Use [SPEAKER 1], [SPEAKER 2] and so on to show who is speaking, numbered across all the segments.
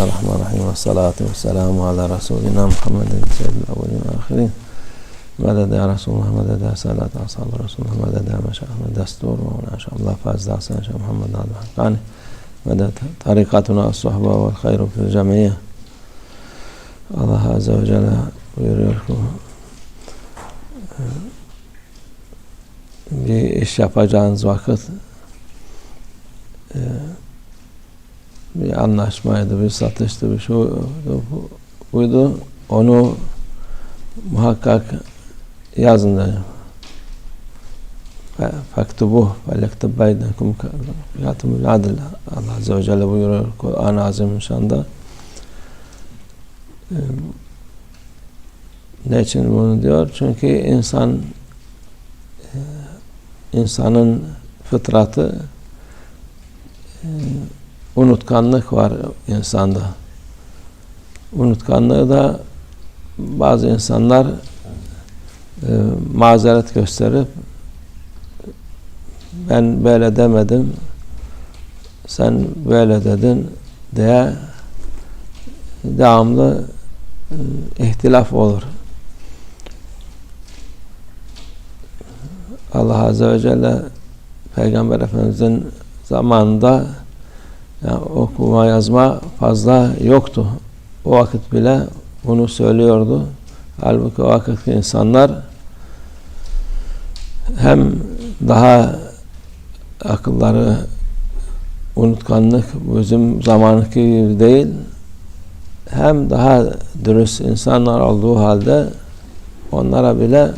[SPEAKER 1] الله الرحمن الرحيم. والصلاة والسلام على رسولنا محمد سيد الأولين والآخرين. مدد يا رسول الله مدد يا سادة أصحاب رسول الله مدد يا مشايخ دستور. وما شاء الله فاز دعسان شيخ محمد عبد الحقاني مدد طريقتنا الصحبة والخير في الجميع. الله عز وجل يريكم bir iş yapacağınız vakit bir anlaşmaydı, bir satıştı, bir bu, buydu. Onu muhakkak yazın da. Faktubuh ve lektub beynekum yatimul adil. Allah Azze ve Celle buyuruyor Kur'an-ı Azimüşşan'da. Ee, ne için bunu diyor? Çünkü insan insanın fıtratı unutkanlık var insanda. Unutkanlığı da bazı insanlar e, mazeret gösterip ben böyle demedim sen böyle dedin diye devamlı e, ihtilaf olur. Allah Azze ve Celle Peygamber Efendimiz'in zamanında yani okuma yazma fazla yoktu. O vakit bile bunu söylüyordu. Halbuki o vakitki insanlar hem daha akılları unutkanlık bizim zamanki gibi değil hem daha dürüst insanlar olduğu halde onlara bile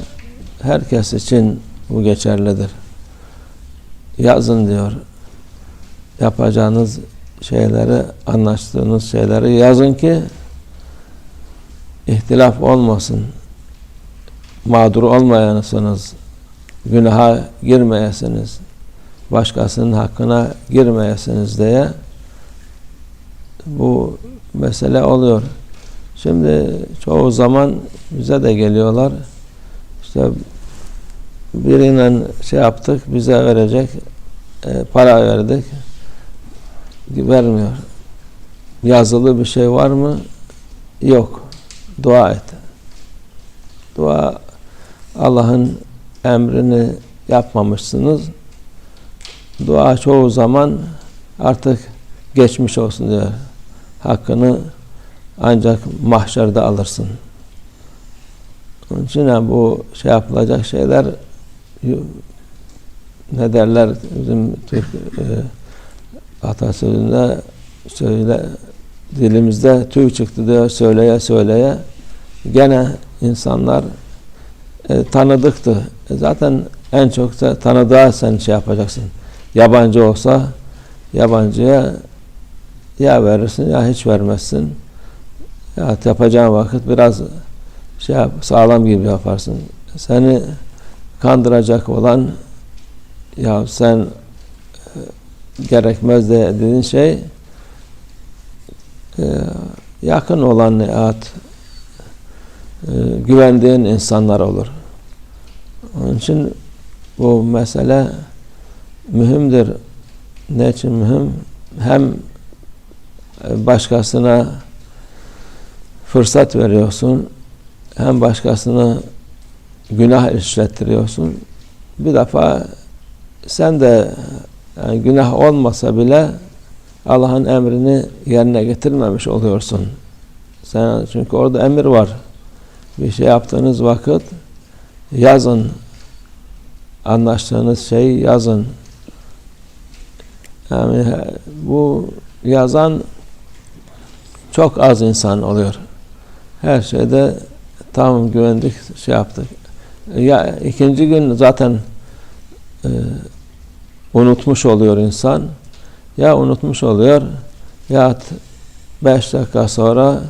[SPEAKER 1] herkes için bu geçerlidir. Yazın diyor. Yapacağınız şeyleri, anlaştığınız şeyleri yazın ki ihtilaf olmasın. Mağdur olmayanısınız. Günaha girmeyesiniz. Başkasının hakkına girmeyesiniz diye bu mesele oluyor. Şimdi çoğu zaman bize de geliyorlar. İşte birine şey yaptık, bize verecek e, para verdik vermiyor. Yazılı bir şey var mı? Yok. Dua et. Dua Allah'ın emrini yapmamışsınız. Dua çoğu zaman artık geçmiş olsun diyor. Hakkını ancak mahşerde alırsın. Onun için bu şey yapılacak şeyler ne derler bizim Türk e, atasözünde söyle dilimizde tüy çıktı diyor söyleye söyleye gene insanlar e, tanıdıktı. E, zaten en çok da tanıdığa sen şey yapacaksın. Yabancı olsa yabancıya ya verirsin ya hiç vermezsin. Ya yapacağın vakit biraz şey yap, sağlam gibi yaparsın. Seni kandıracak olan ya sen gerekmez de dediğin şey e, yakın olan nihat e, güvendiğin insanlar olur. Onun için bu mesele mühimdir. Ne için mühim? Hem başkasına fırsat veriyorsun hem başkasına günah işlettiriyorsun. Bir defa sen de yani günah olmasa bile Allah'ın emrini yerine getirmemiş oluyorsun. Sen çünkü orada emir var. Bir şey yaptığınız vakit yazın. Anlaştığınız şeyi yazın. Yani bu yazan çok az insan oluyor. Her şeyde tam güvendik şey yaptık. Ya ikinci gün zaten e, unutmuş oluyor insan. Ya unutmuş oluyor ya beş dakika sonra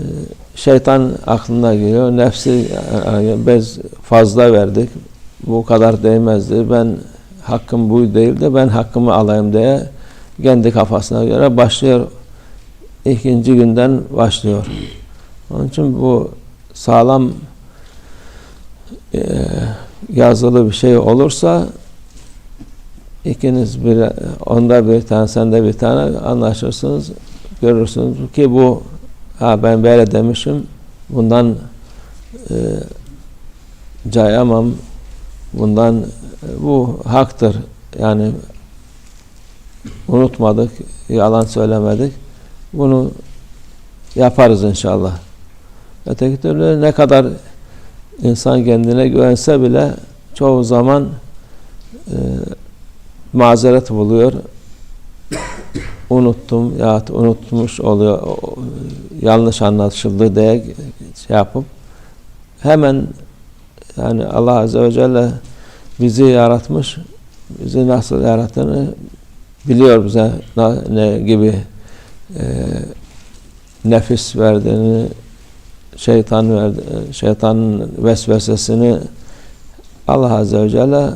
[SPEAKER 1] e, şeytan aklına geliyor. Nefsi yani biz fazla verdik. Bu kadar değmezdi. Ben hakkım bu değil de ben hakkımı alayım diye kendi kafasına göre başlıyor. İkinci günden başlıyor. Onun için bu sağlam e, yazılı bir şey olursa ikiniz bir onda bir tane sende bir tane anlaşırsınız. görürsünüz ki bu ha ben böyle demişim bundan e, cayamam bundan e, bu haktır yani unutmadık yalan söylemedik bunu yaparız inşallah öteki türlü ne kadar insan kendine güvense bile çoğu zaman e, mazeret buluyor. Unuttum ya unutmuş oluyor yanlış anlaşıldı diye şey yapıp hemen yani Allah Azze ve Celle bizi yaratmış bizi nasıl yarattığını biliyor bize ne gibi e, nefis verdiğini şeytan verdi, şeytanın vesvesesini Allah Azze ve Celle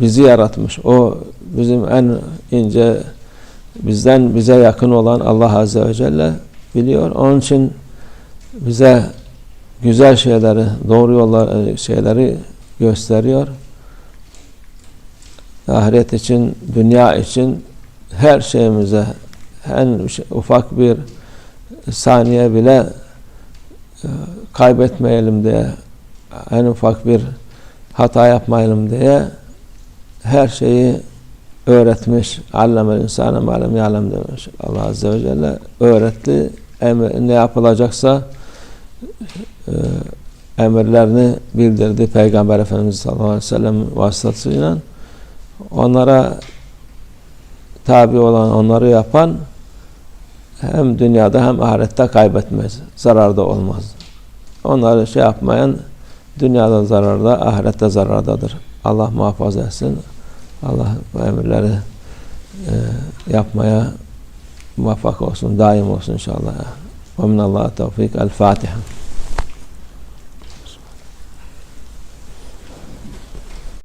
[SPEAKER 1] bizi yaratmış. O bizim en ince bizden bize yakın olan Allah Azze ve Celle biliyor. Onun için bize güzel şeyleri, doğru yollar e, şeyleri gösteriyor. Ahiret için, dünya için her şeyimize en şey- ufak bir saniye bile e, kaybetmeyelim diye en ufak bir hata yapmayalım diye her şeyi öğretmiş. Allemel insane malem yalem demiş. Allah Azze ve Celle öğretti. Emir, ne yapılacaksa e, emirlerini bildirdi Peygamber Efendimiz sallallahu aleyhi ve sellem vasıtasıyla. Onlara tabi olan, onları yapan hem dünyada hem ahirette kaybetmez. Zararda olmaz. Onları şey yapmayan dünyada zararda, ahirette zarardadır. Allah muhafaza etsin. Allah bu emirleri e, yapmaya muvaffak olsun, daim olsun inşallah. Ve minallah tevfik. El Fatiha.